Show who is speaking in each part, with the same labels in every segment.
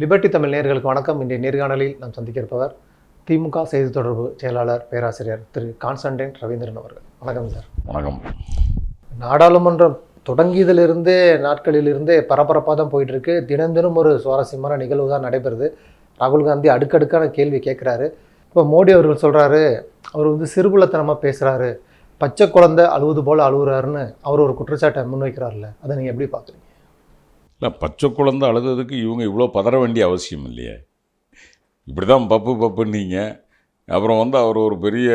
Speaker 1: Liberty Tamil நேயர்களுக்கு வணக்கம். இன்றைய நேர்காணலில் நாம் சந்திக்க இருப்பவர் திமுக செய்தி தொடர்பு செயலாளர் பேராசிரியர் திரு கான்ஸ்டன்டைன் ரவீந்திரன் அவர்கள். வணக்கம் சார்.
Speaker 2: வணக்கம்.
Speaker 1: நாடாளுமன்றம் தொடங்கியதிலிருந்தே நாட்களிலிருந்தே பரபரப்பாக தான் போயிட்டு இருக்கு தினம் தினம் ஒரு சுவாரஸ்யமான நிகழ்வு தான் நடைபெறுது. ராகுல் காந்தி அடுக்கடுக்கான கேள்வி கேட்குறாரு. இப்போ மோடி அவர்கள் சொல்கிறாரு அவர் வந்து சிறுபுலத்தனமாக பேசுகிறாரு பச்சை குழந்தை அழுவது போல் அழுகுறாருன்னு அவர் ஒரு குற்றச்சாட்டை முன்வைக்கிறார்ல. அதை நீங்கள் எப்படி பார்க்குறீங்க?
Speaker 2: இல்லை பச்சை குழந்தை அழுததுக்கு இவங்க இவ்வளோ பதற வேண்டிய அவசியம் இல்லையே. இப்படி தான் பப்பு பப்புன்னீங்க. அப்புறம் வந்து அவர் ஒரு பெரிய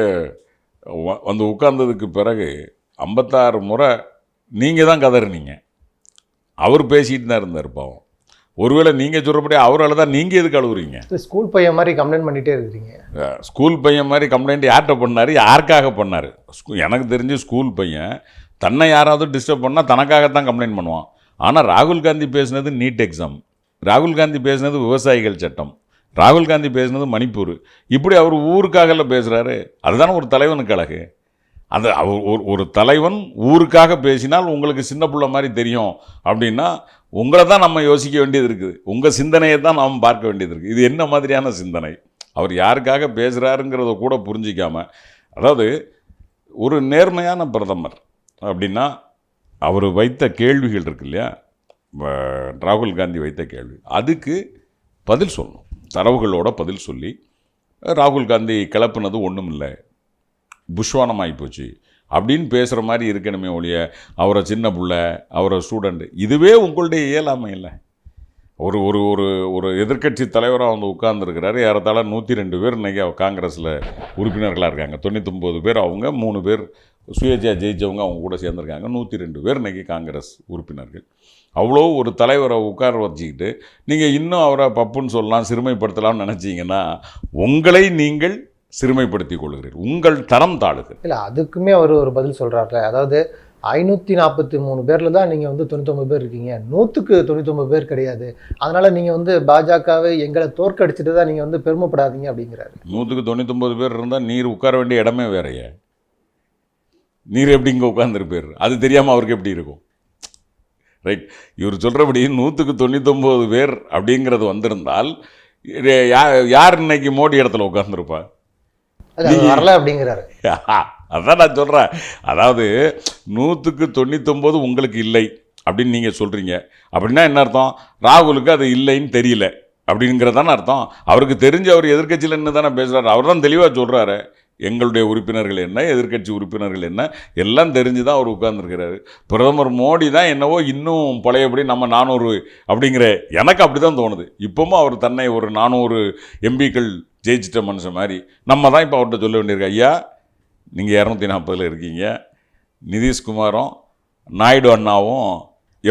Speaker 2: வந்து உட்கார்ந்ததுக்கு பிறகு ஐம்பத்தாறு முறை நீங்கள் தான் கதறினீங்க. அவர் பேசிகிட்டு தான் இருந்தார் பாவம். ஒருவேளை நீங்கள் சொல்கிறபடி அவர் அழுதா நீங்கள் எதுக்கு அழுகுறீங்க
Speaker 1: ஸ்கூல் பையன் மாதிரி கம்ப்ளைண்ட் பண்ணிகிட்டே இருக்கிறீங்க.
Speaker 2: ஸ்கூல் பையன் மாதிரி கம்ப்ளைண்ட் யார்கிட்ட பண்ணார்? யாருக்காக பண்ணார்? எனக்கு தெரிஞ்சு ஸ்கூல் பையன் தன்னை யாராவது டிஸ்டர்ப் பண்ணால் தனக்காகத்தான் கம்ப்ளைண்ட் பண்ணுவான். ஆனால் ராகுல் காந்தி பேசுனது நீட் எக்ஸாம். ராகுல் காந்தி பேசுனது விவசாயிகள் சட்டம். ராகுல் காந்தி பேசுனது மணிப்பூர். இப்படி அவர் ஊருக்காகல பேசுகிறாரு அதுதானே ஒரு தலைவனுக்கு அழகு. அந்த அவர் ஒரு ஒரு தலைவன் ஊருக்காக பேசினால் உங்களுக்கு சின்ன பிள்ளை மாதிரி தெரியும். அப்படின்னா உங்களை தான் நம்ம யோசிக்க வேண்டியது இருக்குது. உங்கள் சிந்தனையை தான் நாம் பார்க்க வேண்டியது இருக்குது. இது என்ன மாதிரியான சிந்தனை? அவர் யாருக்காக பேசுகிறாருங்கிறத கூட புரிஞ்சிக்காமல் அதாவது ஒரு நேர்மையான பிரதமர் அப்படின்னா அவர் வைத்த கேள்விகள் இருக்கு இல்லையா? ராகுல் காந்தி வைத்த கேள்வி. அதுக்கு பதில் சொல்லணும். தரவுகளோட பதில் சொல்லி ராகுல் காந்தி கிளப்புனது ஒன்றும் இல்லை. புஷ்வானம் ஆகிப்போச்சு அப்படின்னு பேசுகிற மாதிரி இருக்கணுமே ஒழிய அவரை சின்ன பிள்ளை அவரை ஸ்டூடெண்ட் இதுவே உங்களுடைய இயலாமை இல்லை. ஒரு ஒரு ஒரு ஒரு எதிர்க்கட்சி தலைவராக வந்து உட்கார்ந்துருக்கிறாரு. ஏறத்தாழ நூற்றி ரெண்டு பேர் இன்றைக்கி காங்கிரஸில் உறுப்பினர்களாக இருக்காங்க. தொண்ணூத்தொம்பது பேர் அவங்க மூணு பேர் சுயேட்சையாக ஜெயிச்சவங்க அவங்க கூட சேர்ந்துருக்காங்க. நூற்றி ரெண்டு பேர் இன்றைக்கி காங்கிரஸ் உறுப்பினர்கள். அவ்வளோ ஒரு தலைவரை உட்கார வச்சுக்கிட்டு நீங்கள் இன்னும் அவரை பப்புன்னு சொல்லலாம் சிறுமைப்படுத்தலாம்னு நினச்சிங்கன்னா உங்களை நீங்கள் சிறுமைப்படுத்திக் கொள்கிறீர்கள். உங்கள் தரம் தாழுது.
Speaker 1: இல்லை அதுக்குமே அவர் ஒரு பதில் சொல்கிறாருல அதாவது ஐநூற்றி நாற்பத்தி மூணு பேரில் தான் நீங்கள் வந்து தொண்ணூத்தொம்பது பேர் இருக்கீங்க. நூற்றுக்கு தொண்ணூத்தொம்பது பேர் கிடையாது. அதனால் நீங்கள் வந்து பாஜகவை எங்களை தோற்கடிச்சிட்டு தான் நீங்கள் வந்து பெருமைப்படாதீங்க அப்படிங்கிறாரு.
Speaker 2: நூற்றுக்கு தொண்ணூத்தொம்பது பேர் இருந்தால் நீர் உட்கார வேண்டிய இடமே வேறையே. நீர் எப்படி இங்கே உட்காந்துருப்பார் அது தெரியாமல் அவருக்கு எப்படி இருக்கும்? ரைட் இவர் சொல்கிறபடி நூற்றுக்கு தொண்ணூத்தொம்பது பேர் அப்படிங்கிறது வந்திருந்தால் யார் இன்னைக்கு மோடி இடத்துல உட்காந்துருப்பா
Speaker 1: வரல அப்படிங்கிறாரு.
Speaker 2: அதான் நான் சொல்கிறேன் அதாவது நூற்றுக்கு தொண்ணூத்தொம்பது உங்களுக்கு இல்லை அப்படின்னு நீங்கள் சொல்கிறீங்க அப்படின்னா என்ன அர்த்தம்? ராகுலுக்கு அது இல்லைன்னு தெரியல அப்படிங்கிறதான அர்த்தம். அவருக்கு தெரிஞ்சு அவர் எதிர்க்கட்சியில் என்ன தானே பேசுகிறாரு அவர் தான் தெளிவாக சொல்கிறாரு எங்களுடைய உறுப்பினர்கள் என்ன எதிர்க்கட்சி உறுப்பினர்கள் என்ன எல்லாம் தெரிஞ்சு தான் அவர் உட்கார்ந்துருக்கிறாரு. பிரதமர் மோடி தான் என்னவோ இன்னும் பழையபடி நம்ம நானூறு அப்படிங்கிற எனக்கு அப்படி தான் தோணுது. இப்போவும் அவர் தன்னை ஒரு நானூறு எம்பிக்கள் ஜெயிச்சிட்ட மனுஷன் மாதிரி. நம்ம தான் இப்போ அவர்கிட்ட சொல்ல வேண்டியிருக்கு ஐயா நீங்கள் இரநூத்தி நாற்பதில் இருக்கீங்க. நிதிஷ்குமாரும் நாயுடு அண்ணாவும்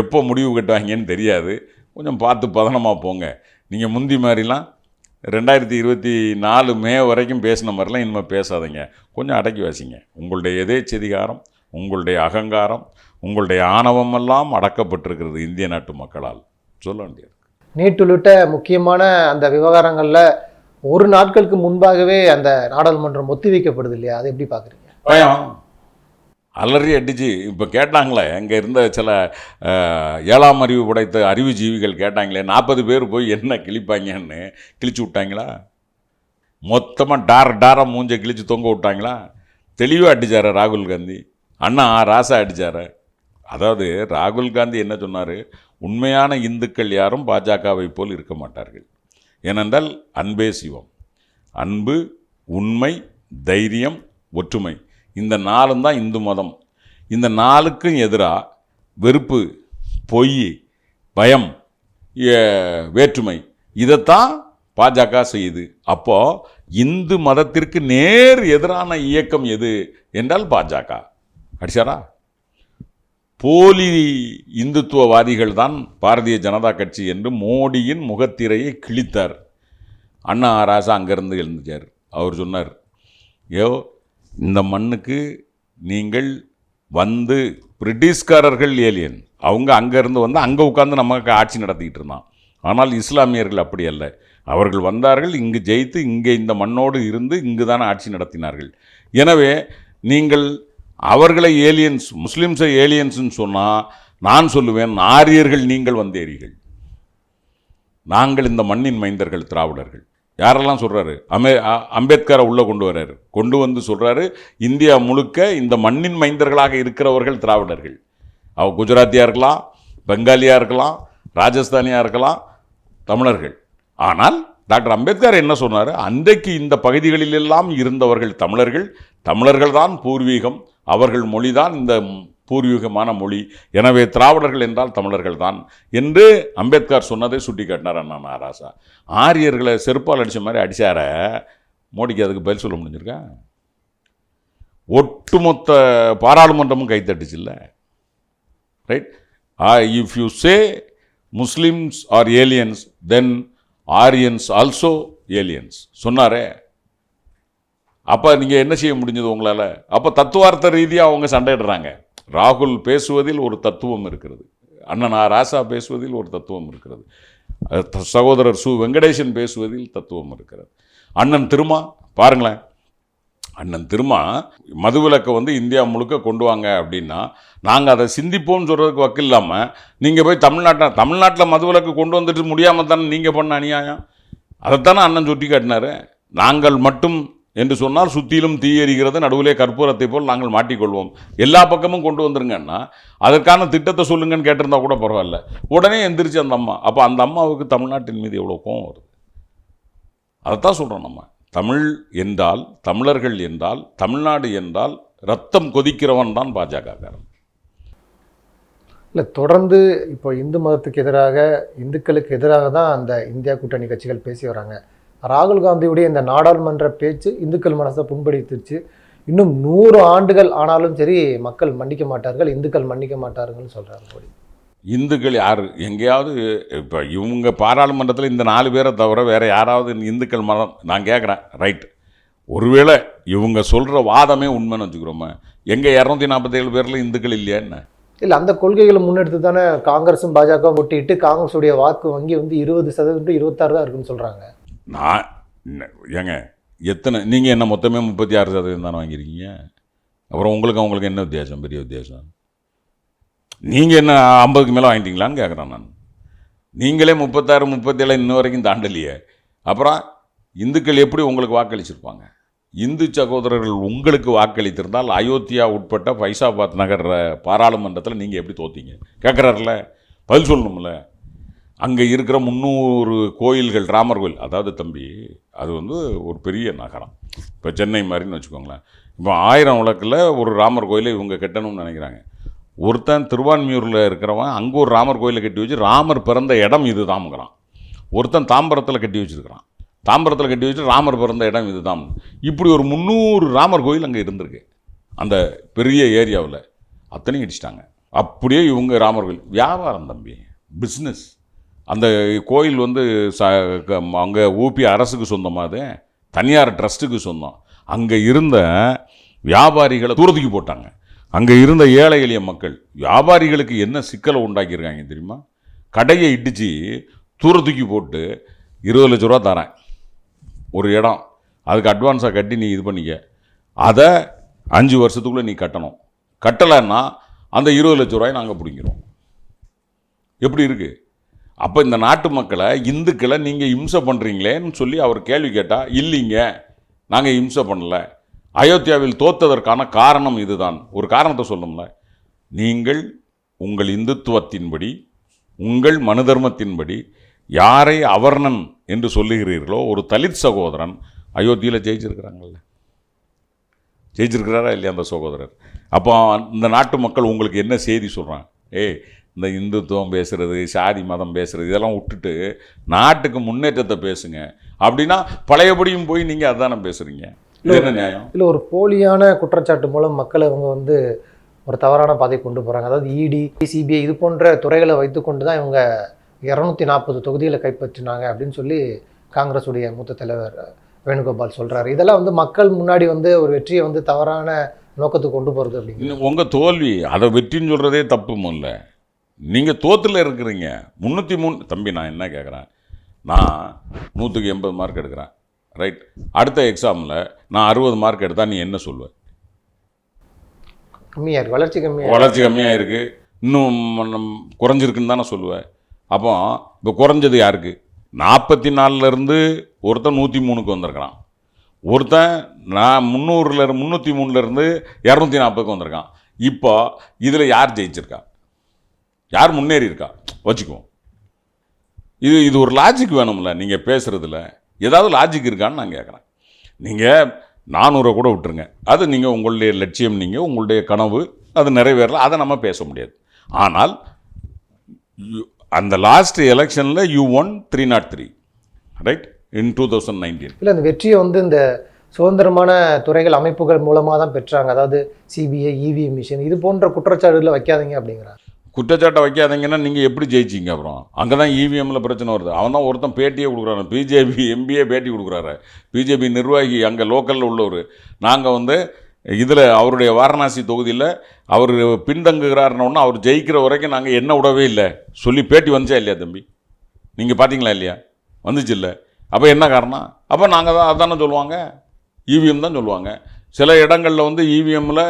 Speaker 2: எப்போ முடிவு கட்டுவாங்கன்னு தெரியாது. கொஞ்சம் பார்த்து பதனமாக போங்க. நீங்கள் முந்தி மாதிரிலாம் ரெண்டாயிரத்தி இருபத்தி நாலு மே வரைக்கும் பேசின மாதிரிலாம் இனிமேல் பேசாதீங்க. கொஞ்சம் அடக்கி வாசிங்க. உங்களுடைய எதேச்சதிகாரம் உங்களுடைய அகங்காரம் உங்களுடைய ஆணவமெல்லாம் அடக்கப்பட்டிருக்கிறது இந்திய நாட்டு மக்களால். சொல்ல வேண்டியது.
Speaker 1: நீட் உள்ளிட்ட முக்கியமான அந்த விவகாரங்களில் ஒரு நாட்களுக்கு முன்பாகவே அந்த நாடாளுமன்றம் ஒத்திவைக்கப்படுது இல்லையா? அதை எப்படி பார்க்குறீங்க?
Speaker 2: பயம். அலறி அடிச்சு இப்போ கேட்டாங்களே அங்கே இருந்த சில ஏழாம் அறிவு படைத்த அறிவு ஜீவிகள் கேட்டாங்களே நாற்பது பேர் போய் என்ன கிழிப்பாங்கன்னு கிழிச்சு விட்டாங்களா? மொத்தமாக டார் டாராக மூஞ்ச கிழிச்சு தொங்க விட்டாங்களா? தெளிவாக அடித்தார் ராகுல் காந்தி. அண்ணா ராசா அடித்தார் அதாவது ராகுல் காந்தி என்ன சொன்னார்? உண்மையான இந்துக்கள் யாரும் பாஜகவை போல் இருக்க மாட்டார்கள். ஏனென்றால் அன்பே சிவம். அன்பு உண்மை தைரியம் ஒற்றுமை. இந்த நாளும் தான் இந்து மதம். இந்த நாளுக்கும் எதிராக வெறுப்பு பொய் பயம் வேற்றுமை இதைத்தான் பாஜக செய்யுது. அப்போ இந்து மதத்திற்கு நேர் எதிரான இயக்கம் எது என்றால் பாஜக. அடிச்சாரா? போலி இந்துத்துவவாதிகள் தான் பாரதிய ஜனதா கட்சி என்று மோடியின் முகத்திரையை கிழித்தார். அண்ணா ராசா அங்கேருந்து எழுந்துச்சார். அவர் சொன்னார் ஏ இந்த மண்ணுக்கு நீங்கள் வந்து பிரிட்டிஷ்காரர்கள் ஏலியன் அவங்க அங்கேருந்து வந்து அங்கே உட்காந்து நமக்கு ஆட்சி நடத்திக்கிட்டு இருந்தான். ஆனால் இஸ்லாமியர்கள் அப்படி அல்ல. அவர்கள் வந்தார்கள் இங்கு ஜெயித்து இங்கே இந்த மண்ணோடு இருந்து இங்கு தான் ஆட்சி நடத்தினார்கள். எனவே நீங்கள் அவர்களை ஏலியன்ஸ் முஸ்லீம்ஸை ஏலியன்ஸ்னு சொன்னால் நான் சொல்லுவேன் ஆரியர்கள் நீங்கள் வந்தேறீர்கள் நாங்கள் இந்த மண்ணின் மைந்தர்கள் திராவிடர்கள். யாரெல்லாம் சொல்கிறாரு அமே அம்பேத்கரை உள்ளே கொண்டு வர்றாரு. கொண்டு வந்து சொல்கிறாரு இந்தியா முழுக்க இந்த மண்ணின் மைந்தர்களாக இருக்கிறவர்கள் திராவிடர்கள். அவ குஜராத்தியாக இருக்கலாம் பெங்காலியாக இருக்கலாம் ராஜஸ்தானியாக இருக்கலாம் தமிழர்கள். ஆனால் டாக்டர் அம்பேத்கர் என்ன சொன்னார்? அன்றைக்கு இந்த பகுதிகளிலெல்லாம் இருந்தவர்கள் தமிழர்கள். தமிழர்கள் தான் பூர்வீகம். அவர்கள் மொழிதான் இந்த பூர்வீகமான மொழி. எனவே திராவிடர்கள் என்றால் தமிழர்கள் தான் என்று அம்பேத்கர் சொன்னதை சுட்டி காட்டினார் அண்ணா நாராசா ஆரியர்களை செருப்பால் அடித்த மாதிரி அடித்தார மோடிக்கு அதுக்கு பதில் சொல்ல முடிஞ்சிருக்கா? ஒட்டுமொத்த பாராளுமன்றமும் கைத்தட்டுச்சுல்ல right if you say Muslims are aliens then Aryans also aliens சொன்னாரே. அப்போ நீங்கள் என்ன செய்ய முடிஞ்சது உங்களால்? அப்போ தத்துவார்த்த ரீதியாக அவங்க சண்டையிடுறாங்க. ராகுல் பேசுவதில் ஒரு தத்துவம் இருக்கிறது. அண்ணன் ஆ ராசா பேசுவதில் ஒரு தத்துவம் இருக்கிறது. த- சகோதரர் சு வெங்கடேசன் பேசுவதில் தத்துவம் இருக்கிறது. அண்ணன் திருமா பாருங்களேன். அண்ணன் திருமா மதுவிலக்கை வந்து இந்தியா முழுக்க கொண்டு வாங்க அப்படின்னா நாங்கள் அதை சிந்திப்போம்னு சொல்கிறதுக்கு வக்கு இல்லாமல் நீங்கள் போய் தமிழ்நாட்டில் தமிழ்நாட்டில் மதுவிலக்கு கொண்டு வந்துட்டு முடியாமல் தானே நீங்கள் பண்ண அநியாயம்? அதைத்தானே அண்ணன் சுட்டி காட்டினார் நாங்கள் மட்டும் என்று சொன்னால் சுற்றிலும் தீ எரிகிறது நடுவிலே கற்பூரத்தை போல் நாங்கள் மாட்டிக்கொள்வோம். எல்லா பக்கமும் கொண்டு வந்துருங்கன்னா அதற்கான திட்டத்தை சொல்லுங்கன்னு கேட்டிருந்தா கூட பரவாயில்ல. உடனே எந்திரிச்சு அந்த அம்மா அப்போ அந்த அம்மாவுக்கு தமிழ்நாட்டின் மீது எவ்வளோ கோவம் வருது? அதைத்தான் சொல்கிறோம் நம்ம. தமிழ் என்றால் தமிழர்கள் என்றால் தமிழ்நாடு என்றால் ரத்தம் கொதிக்கிறவன் தான் பாஜகக்காரன்
Speaker 1: இல்லை தொடர்ந்து இப்போ இந்து மதத்துக்கு எதிராக இந்துக்களுக்கு எதிராக தான் அந்த இந்தியா கூட்டணி கட்சிகள் பேசி வராங்க. ராகுல் காந்தியுடைய இந்த நாடாளுமன்ற பேச்சு இந்துக்கள் மனசை புண்படுத்திருச்சு. இன்னும் நூறு ஆண்டுகள் ஆனாலும் சரி மக்கள் மன்னிக்க மாட்டார்கள் இந்துக்கள் மன்னிக்க மாட்டார்கள்னு சொல்றாரு மோடி.
Speaker 2: இந்துக்கள் யார்? எங்கேயாவது இப்போ இவங்க பாராளுமன்றத்தில் இந்த நாலு பேரை தவிர வேற யாராவது இந்துக்கள் மதம் நான் கேட்குறேன் ரைட் ஒருவேளை இவங்க சொல்கிற வாதமே உண்மைன்னு வச்சுக்கிறோமே? எங்கள் இரநூத்தி நாற்பத்தேழு பேரில் இந்துக்கள் இல்லையா என்ன?
Speaker 1: இல்லை அந்த கொள்கைகளை முன்னெடுத்து தானே காங்கிரஸும் பாஜக ஒட்டிட்டு காங்கிரஸுடைய வாக்கு வங்கி வந்து இருபது சதவீதம் இருபத்தாறு தான் இருக்குன்னு சொல்றாங்க.
Speaker 2: நான் ஏங்க எத்தனை நீங்கள் என்ன மொத்தமே முப்பத்தி ஆறு சதவீதம் தானே வாங்கியிருக்கீங்க? அப்புறம் உங்களுக்கு அவங்களுக்கு என்ன வித்தியாசம் பெரிய வித்தியாசம்? நீங்கள் என்ன ஐம்பதுக்கு மேலே வாங்கிட்டீங்களான்னு கேட்குறேன் நான். நீங்களே முப்பத்தாறு முப்பத்தேழு இன்ன வரைக்கும் தாண்டலையே. அப்புறம் இந்துக்கள் எப்படி உங்களுக்கு வாக்களிச்சிருப்பாங்க? இந்து சகோதரர்கள் உங்களுக்கு வாக்களித்திருந்தால் அயோத்தியா உட்பட்ட ஃபைசாபாத் நகர் பாராளுமன்றத்தில் நீங்கள் எப்படி தோத்தீங்க? கேட்குறாருல பதில் சொல்லணும்ல? அங்கே இருக்கிற முந்நூறு கோயில்கள் ராமர் கோயில். அதாவது தம்பி அது வந்து ஒரு பெரிய நகரம். இப்போ சென்னை மாதிரின்னு வச்சுக்கோங்களேன். இப்போ ஆயிரம் விளக்கில் ஒரு ராமர் கோயிலை இவங்க கட்டணும்னு நினைக்கிறாங்க. ஒருத்தன் திருவான்மியூரில் இருக்கிறவன் அங்கே ஒரு ராமர் கோயிலை கட்டி வச்சு ராமர் பிறந்த இடம் இது தாமுங்கிறான் ஒருத்தன் தாம்பரத்தில் கட்டி வச்சிருக்கிறான். தாம்பரத்தில் கட்டி வச்சு ராமர் பிறந்த இடம் இதுதான் இப்படி ஒரு முந்நூறு ராமர் கோயில் அங்கே இருந்திருக்கு. அந்த பெரிய ஏரியாவில். அத்தனையும் அடிச்சிட்டாங்க அப்படியே இவங்க ராமர் கோயில். வியாபாரம் தம்பி. பிஸ்னஸ் அந்த கோயில் வந்து ச அங்கே ஊபி அரசுக்கு சொந்தமாக அது? தனியார் ட்ரஸ்ட்டுக்கு சொந்தம். அங்கே இருந்த வியாபாரிகளை தூரத்துக்கு போட்டாங்க. அங்கே இருந்த ஏழை எளிய மக்கள் வியாபாரிகளுக்கு என்ன சிக்கலை உண்டாக்கியிருக்காங்க தெரியுமா? கடையை இடித்து தூரத்துக்கு போட்டு இருபது லட்ச ரூபா தரேன். ஒரு இடம். அதுக்கு அட்வான்ஸாக கட்டி நீ இது பண்ணிக்க. அதை அஞ்சு வருஷத்துக்குள்ளே நீ கட்டணும். கட்டலைன்னா அந்த இருபது லட்ச ரூபாயை நாங்கள் பிடிக்கிறோம். எப்படி இருக்குது அப்போ இந்த நாட்டு மக்களை இந்துக்களை நீங்கள் இம்சை பண்ணுறீங்களேன்னு சொல்லி அவர் கேள்வி கேட்டால் இல்லைங்க நாங்கள் இம்சை பண்ணல. அயோத்தியாவில் தோத்ததற்கான காரணம் இதுதான். ஒரு காரணத்தை சொல்லணும்ல. நீங்கள் உங்கள் இந்துத்துவத்தின்படி உங்கள் மனு தர்மத்தின்படி யாரை அவர்ணன் என்று சொல்லுகிறீர்களோ ஒரு தலித் சகோதரன் அயோத்தியில் ஜெயிச்சிருக்கிறாங்கல்ல. ஜெயிச்சிருக்கிறாரா இல்லையா அந்த சகோதரர்? அப்போ இந்த நாட்டு மக்கள் உங்களுக்கு என்ன செய்தி சொல்கிறாங்க ஏய் இந்த இந்துத்துவம் பேசுறது சாதி மதம் பேசுறது இதெல்லாம் விட்டுட்டு நாட்டுக்கு முன்னேற்றத்தை பேசுங்க. அப்படின்னா பழையபடியும் போய் நீங்கள் அதானே பேசுறீங்க? இது என்ன நியாயம்?
Speaker 1: இல்லை ஒரு போலியான குற்றச்சாட்டு மூலம் மக்களை இவங்க வந்து ஒரு தவறான பாதை கொண்டு போகிறாங்க அதாவது இடி சிபிஐ இது போன்ற துறைகளை வைத்துக்கொண்டு தான் இவங்க இரநூத்தி நாற்பது தொகுதிகளை கைப்பற்றினாங்க அப்படின்னு சொல்லி காங்கிரஸுடைய மூத்த தலைவர் வேணுகோபால் சொல்றாரு. இதெல்லாம் வந்து மக்கள் முன்னாடி வந்து ஒரு வெற்றியை வந்து தவறான நோக்கத்துக்கு கொண்டு போகிறது அப்படிங்கிறது.
Speaker 2: இன்னும் உங்கள் தோல்வி அதை வெற்றின்னு சொல்கிறதே தப்பு முதல்ல நீங்கள் தோத்தில் இருக்கிறீங்க. முந்நூற்றி மூணு தம்பி நான் என்ன கேட்குறேன் நான் நூற்றுக்கு எண்பது மார்க் எடுக்கிறேன். ரைட் அடுத்த எக்ஸாமில் நான் அறுபது மார்க் எடுத்தால் நீ என்ன சொல்லுவ?
Speaker 1: கம்மியாக இருக்கு. வளர்ச்சி கம்மியாக
Speaker 2: வளர்ச்சி கம்மியாக இருக்குது இன்னும் குறைஞ்சிருக்குன்னு தானே சொல்லுவேன் அப்போ இப்போ குறைஞ்சது யாருக்கு? நாற்பத்தி நாலுலேருந்து ஒருத்தன் நூற்றி மூணுக்கு வந்திருக்கிறான். ஒருத்தன் நான் முந்நூறுல முந்நூற்றி மூணுலேருந்து இரநூத்தி நாற்பதுக்கு வந்திருக்கான். இப்போ இதில் யார் ஜெயிச்சிருக்கா? யார் முன்னேறி இருக்கா? வச்சுக்குவோம் இது இது ஒரு லாஜிக் வேணும்ல. நீங்கள் பேசுகிறதுல ஏதாவது லாஜிக் இருக்கான்னு நான் கேட்குறேன் நீங்கள் நானூறை கூட விட்டுருங்க. அது நீங்கள் உங்களுடைய லட்சியம் நீங்கள் உங்களுடைய கனவு அது நிறைவேறல அதை நம்ம பேச முடியாது. ஆனால் அந்த லாஸ்ட் எலெக்ஷனில் you won three not three right in two thousand nineteen
Speaker 1: இல்லை அந்த வெற்றியை வந்து இந்த சுதந்திரமான துறைகள் அமைப்புகள் மூலமாக தான் பெற்றாங்க. அதாவது சிபிஐ இவிஎம் மிஷின் இது போன்ற குற்றச்சாட்டுகளில் வைக்காதீங்க அப்படிங்கிறார்.
Speaker 2: குற்றச்சாட்டை வைக்காதீங்கன்னா நீங்கள் எப்படி ஜெயிச்சிங்க அப்புறம்? அங்கே தான் இவிஎம்மில் பிரச்சனை வருது. அவன் தான் ஒருத்தன் பேட்டியே கொடுக்குறாரு பிஜேபி எம்பிஏ பேட்டி கொடுக்குறாரு. பிஜேபி நிர்வாகி அங்கே லோக்கலில் உள்ளவர். நாங்கள் வந்து இதில் அவருடைய வாரணாசி தொகுதியில் அவர் பின்தங்குகிறாருன்னு அவர் ஜெயிக்கிற வரைக்கும் நாங்கள் என்ன விடவே இல்லை. சொல்லி பேட்டி வந்துச்சா இல்லையா தம்பி? நீங்கள் பார்த்தீங்களா இல்லையா? வந்துச்சு இல்லை. அப்போ என்ன காரணம்? அப்போ நாங்கள் தான் அதானே சொல்லுவாங்க. இவிஎம் தான் சொல்லுவாங்க. சில இடங்களில் வந்து இவிஎம்மில்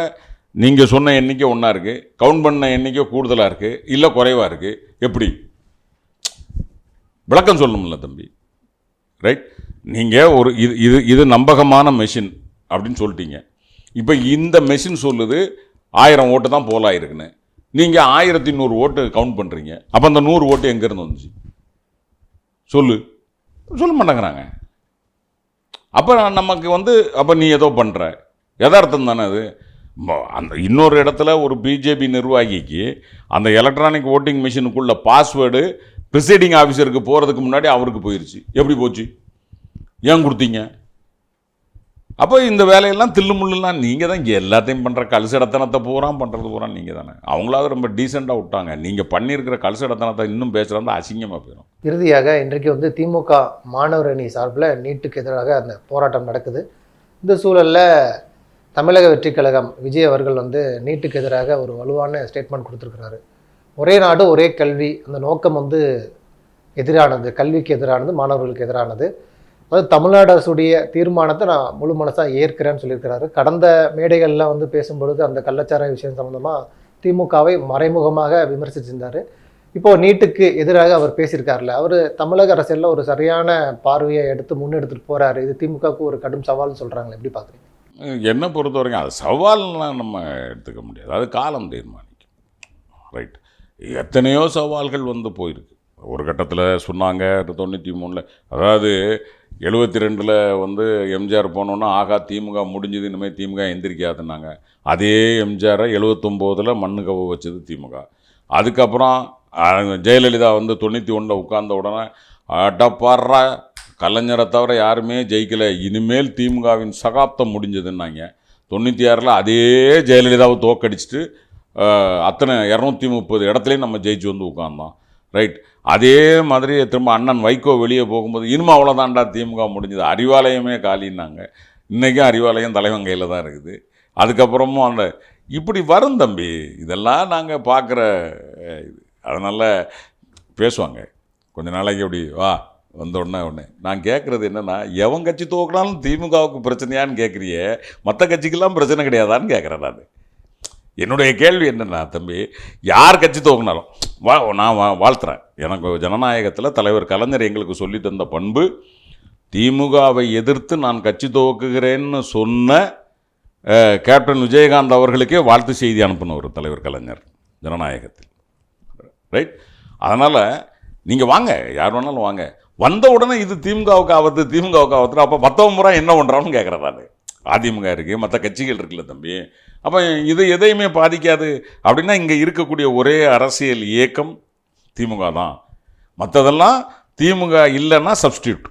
Speaker 2: நீங்கள் சொன்ன எண்ணிக்கை ஒன்றா இருக்குது கவுண்ட் பண்ண எண்ணிக்கை கூடுதலாக இருக்குது இல்லை குறைவாக இருக்குது எப்படி? விளக்கம் சொல்லணும்ல தம்பி. ரைட் நீங்கள் ஒரு இது இது இது நம்பகமான மெஷின் அப்படின்னு சொல்லிட்டீங்க. இப்போ இந்த மெஷின் சொல்லுது ஆயிரம் ஓட்டு தான் போலாயிருக்குன்னு நீங்கள் ஆயிரத்தி நூறு ஓட்டு கவுண்ட் பண்ணுறீங்க அப்போ அந்த நூறு ஓட்டு எங்கேருந்து வந்துச்சு? சொல்லு. சொல்ல மாட்டேங்கிறாங்க. அப்போ நமக்கு வந்து அப்போ நீ ஏதோ பண்ணுற யதார்த்தம் தானே அது. அந்த இன்னொரு இடத்துல ஒரு பிஜேபி நிர்வாகிக்கு அந்த எலக்ட்ரானிக் ஓட்டிங் மிஷினுக்குள்ள பாஸ்வேர்டு ப்ரிசைடிங் ஆஃபீஸருக்கு போகிறதுக்கு முன்னாடி அவருக்கு போயிருச்சு. எப்படி போச்சு? ஏன் கொடுத்தீங்க? அப்போ இந்த வேலையெல்லாம் தில்லுமுள்ளுலாம் நீங்கள் தான் இங்கே எல்லாத்தையும் பண்ணுற கல்சடத்தனத்தை பூரா பண்ணுறது பூரா நீங்கள் தானே. அவங்களாவது ரொம்ப டீசெண்டாக விட்டாங்க. நீங்கள் பண்ணியிருக்கிற கல்சடத்தனத்தை இன்னும் பேசுகிறது அசிங்கமாக போயிடும்
Speaker 1: இறுதியாக இன்றைக்கு வந்து திமுக மாணவர் அணி சார்பில் நீட்டுக்கு எதிராக அந்த போராட்டம் நடக்குது. இந்த சூழலில் தமிழக வெற்றிக் கழகம் விஜய் அவர்கள் வந்து நீட்டுக்கு எதிராக ஒரு வலுவான ஸ்டேட்மெண்ட் கொடுத்துருக்கிறாரு. ஒரே நாடு ஒரே கல்வி அந்த நோக்கம் வந்து எதிரானது கல்விக்கு எதிரானது மாணவர்களுக்கு எதிரானது. அதாவது தமிழ்நாடு அரசுடைய தீர்மானத்தை நான் முழு மனசாக ஏற்கிறேன்னு சொல்லியிருக்கிறாரு. கடந்த மேடைகளில் வந்து பேசும்பொழுது அந்த கள்ளச்சார விஷயம் சம்மந்தமாக திமுகவை மறைமுகமாக விமர்சிச்சிருந்தார். இப்போது நீட்டுக்கு எதிராக அவர் பேசியிருக்காருல்ல அவர் தமிழக அரசியலில் ஒரு சரியான பார்வையை எடுத்து முன்னெடுத்துட்டு போகிறாரு இது திமுகவுக்கு ஒரு கடும் சவால்னு சொல்கிறாங்களே எப்படி பார்க்குறீங்க
Speaker 2: என்னை பொறுத்த வரைக்கும் அது சவால்லாம் நம்ம எடுத்துக்க முடியாது. அது காலம் தீர்மானிக்கும். ரைட் எத்தனையோ சவால்கள் வந்து போயிருக்கு. ஒரு கட்டத்தில் சொன்னாங்க தொண்ணூற்றி மூணில் அதாவது எழுபத்தி ரெண்டில் வந்து எம்ஜிஆர் போனோன்னா ஆகா திமுக முடிஞ்சது இனிமேல் திமுக எந்திரிக்காதுன்னாங்க. அதே எம்ஜிஆரை எழுபத்தொம்போதில் மண்ணு கவு வச்சது திமுக. அதுக்கப்புறம் ஜெயலலிதா வந்து தொண்ணூற்றி ஒன்றில் உட்கார்ந்த உடனே அடப்பாடுறா கலைஞரை தவிர யாருமே ஜெயிக்கலை. இனிமேல் திமுகவின் சகாப்தம் முடிஞ்சதுன்னாங்க. தொண்ணூற்றி ஆறில் அதே ஜெயலலிதாவை தோக்கடிச்சிட்டு அத்தனை இரநூத்தி முப்பது இடத்துலையும் நம்ம ஜெயிச்சு வந்து உட்கார்ந்தோம். ரைட். அதே மாதிரி திரும்ப அண்ணன் வைகோ வெளியே போகும்போது இனிமே அவ்வளோதான்டா திமுக முடிஞ்சது. அறிவாலயமே காலின்னாங்க. இன்றைக்கும் அறிவாலயம் தலைவன் கையில் தான் இருக்குது. அதுக்கப்புறமும் அந்த இப்படி வரும் தம்பி. இதெல்லாம் நாங்கள் பார்க்குற இது அதனால் பேசுவாங்க. கொஞ்ச நாளைக்கு அப்படி வா. வந்த உடனே உடனே. நான் கேட்குறது என்னென்னா எவன் கட்சி தோக்கினாலும் திமுகவுக்கு பிரச்சனையான்னு கேட்குறியே மற்ற கட்சிக்கெல்லாம் பிரச்சனை கிடையாதான்னு கேட்குறேன் நான். என்னுடைய கேள்வி என்னென்னா தம்பி யார் கட்சி தோக்குனாலும் வா நான் வா வாழ்த்துறேன். எனக்கு ஜனநாயகத்தில் தலைவர் கலைஞர் எங்களுக்கு சொல்லி தந்த பண்பு திமுகவை எதிர்த்து நான் கட்சி துவக்குகிறேன்னு சொன்ன கேப்டன் விஜயகாந்த் அவர்களுக்கே வாழ்த்து செய்தி அனுப்பினவர் தலைவர் கலைஞர் ஜனநாயகத்தில். ரைட் அதனால் நீங்கள் வாங்க யார் வேணாலும் வாங்க. வந்த உடனே இது திமுகவுக்கு ஆபத்து திமுகவுக்கு ஆபத்து அப்போ மற்றவங்க முறை என்ன பண்ணுறான்னு கேட்குறேன் நான் அதிமுக இருக்குது மற்ற கட்சிகள் இருக்குல்ல தம்பி. அப்போ இது எதையுமே பாதிக்காது. அப்படின்னா இங்கே இருக்கக்கூடிய ஒரே அரசியல் இயக்கம் திமுக தான். மற்றதெல்லாம் திமுக இல்லைன்னா சப்ஸ்டியூட்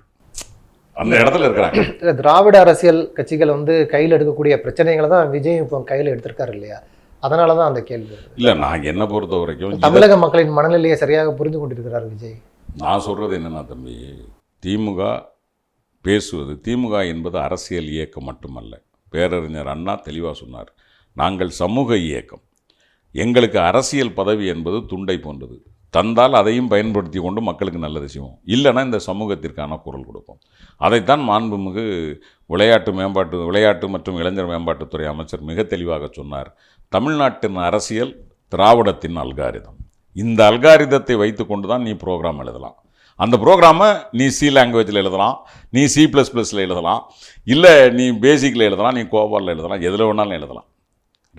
Speaker 2: அந்த இடத்துல இருக்கிறாங்க.
Speaker 1: இல்ல, திராவிட அரசியல் கட்சிகள் வந்து கையில் எடுக்கக்கூடிய பிரச்சனைகளை தான் விஜய் இப்போ கையில் எடுத்திருக்காரு இல்லையா? அதனால தான் அந்த கேள்வி.
Speaker 2: இல்லை நான் என்னை பொறுத்த வரைக்கும்
Speaker 1: தமிழக மக்களின் மனநிலையை சரியாக புரிந்து கொண்டிருக்கிறார் விஜய்.
Speaker 2: நான் சொல்கிறது என்னென்னா தம்பி திமுக பேசுவது திமுக என்பது அரசியல் இயக்கம் மட்டுமல்ல. பேரறிஞர் அண்ணா தெளிவாக சொன்னார் நாங்கள் சமூக இயக்கம். எங்களுக்கு அரசியல் பதவி என்பது துண்டை போன்றது. தந்தால் அதையும் பயன்படுத்தி கொண்டு மக்களுக்கு நல்லது செய்வோம். இல்லைன்னா இந்த சமூகத்திற்கான குரல் கொடுப்போம். அதைத்தான் மாண்புமிகு விளையாட்டு மேம்பாட்டு விளையாட்டு மற்றும் இளைஞர் மேம்பாட்டுத்துறை அமைச்சர் மிக தெளிவாக சொன்னார். தமிழ்நாட்டின் அரசியல் திராவிடத்தின் அல்காரிதம். இந்த அல்காரிதத்தை வைத்துக்கொண்டு தான் நீ ப்ரோக்ராம் எழுதலாம். அந்த ப்ரோக்ராமை நீ சி லாங்குவேஜில் எழுதலாம் நீ சி ப்ளஸ் ப்ளஸில் எழுதலாம் இல்லை நீ பேசிக்கில் எழுதலாம் நீ கோபாலில் எழுதலாம் எதில் வேணாலும் எழுதலாம்.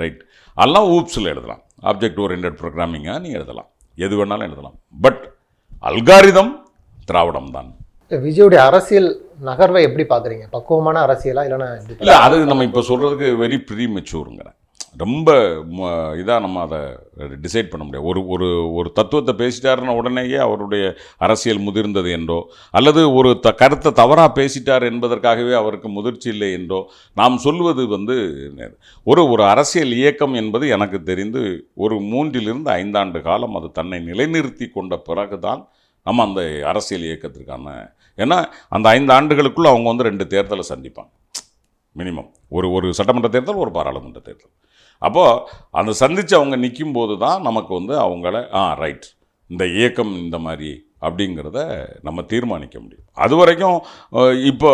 Speaker 2: ரைட் அதெல்லாம் ஊப்ஸில் எழுதலாம். ஆப்ஜெக்ட் ஓரியன்ட் ப்ரோக்ராமிங்காக நீ எழுதலாம். எது வேணாலும் எழுதலாம். பட் அல்காரிதம் திராவிடம் தான்.
Speaker 1: விஜயுடைய அரசியல் நகர்வை எப்படி பார்க்குறீங்க? பக்குவமான அரசியலா இல்லைன்னா
Speaker 2: இல்லை அது நம்ம இப்போ சொல்கிறதுக்கு வெரி ப்ரீ மெச்சூருங்கிறேன் ரொம்ப இதாக நம்ம அதை டிசைட் பண்ண முடியாது. ஒரு ஒரு ஒரு தத்துவத்தை பேசிட்டாருன்னா உடனேயே அவருடைய அரசியல் முதிர்ந்தது என்றோ அல்லது ஒரு த கருத்தை தவறாக பேசிட்டார் என்பதற்காகவே அவருக்கு முதிர்ச்சி இல்லை என்றோ நாம் சொல்வது வந்து ஒரு ஒரு அரசியல் இயக்கம் என்பது எனக்கு தெரிந்து ஒரு மூன்றிலிருந்து ஐந்தாண்டு காலம் அது தன்னை நிலைநிறுத்தி கொண்ட பிறகுதான் நம்ம அந்த அரசியல் இயக்கத்திற்கான ஏன்னா அந்த ஐந்து ஆண்டுகளுக்குள்ளே அவங்க வந்து ரெண்டு தேர்தலை சந்திப்பாங்க. மினிமம். ஒரு ஒரு சட்டமன்ற தேர்தல் ஒரு பாராளுமன்ற தேர்தல். அப்போது அந்த சந்தித்து அவங்க நிற்கும் போது தான் நமக்கு வந்து அவங்கள ஆ ரைட் இந்த இயக்கம் இந்த மாதிரி அப்படிங்கிறத நம்ம தீர்மானிக்க முடியும். அது வரைக்கும் இப்போ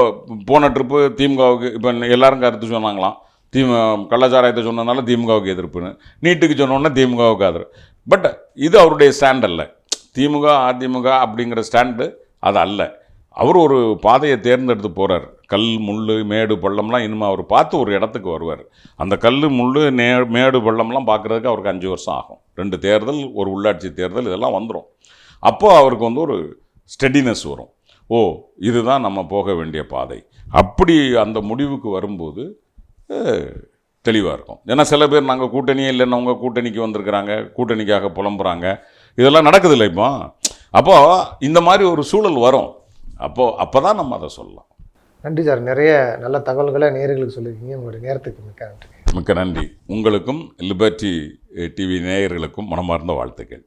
Speaker 2: போன ட்ரிப்பு திமுகவுக்கு இப்போ எல்லாரும் கருத்து சொன்னாங்களாம். திமு கள்ளச்சாராயத்தை சொன்னதுனால திமுகவுக்கு எதிர்ப்புன்னு. நீட்டுக்கு சொன்னோன்னே திமுகவுக்கு ஆதரவு. பட் இது அவருடைய ஸ்டாண்ட் அல்ல. திமுக அதிமுக அப்படிங்கிற ஸ்டாண்டு அது அல்ல. அவர் ஒரு பாதையை தேர்ந்தெடுத்து போகிறார் கல் முள் மேடு பள்ளம்லாம் இனிமேல் அவர் பார்த்து ஒரு இடத்துக்கு வருவார். அந்த கல் முள் நே மேடு பள்ளம்லாம் பார்க்குறதுக்கு அவருக்கு அஞ்சு வருஷம் ஆகும். ரெண்டு தேர்தல் ஒரு உள்ளாட்சி தேர்தல் இதெல்லாம் வந்துடும் அப்போது அவருக்கு வந்து ஒரு ஸ்டெடினஸ் வரும். ஓ இதுதான் நம்ம போக வேண்டிய பாதை. அப்படி அந்த முடிவுக்கு வரும்போது தெளிவாக இருக்கும். ஏன்னா சில பேர் நாங்கள் கூட்டணியே இல்லைன்னு அவங்க கூட்டணிக்கு வந்திருக்கிறாங்க கூட்டணிக்காக புலம்புறாங்க. இதெல்லாம் நடக்குது இல்லை இப்போ அப்போது இந்த மாதிரி ஒரு சூழல் வரும். அப்போது அப்போ தான் நம்ம அதை சொல்லலாம்.
Speaker 1: நன்றி சார். நிறைய நல்ல தகவல்களை நேயர்களுக்கு சொல்லியிருக்கீங்க. உங்களுடைய நேரத்துக்கு மிக்க நன்றி.
Speaker 2: மிக்க நன்றி. உங்களுக்கும் லிபர்ட்டி டிவி நேயர்களுக்கும் மனமார்ந்த வாழ்த்துக்கள்.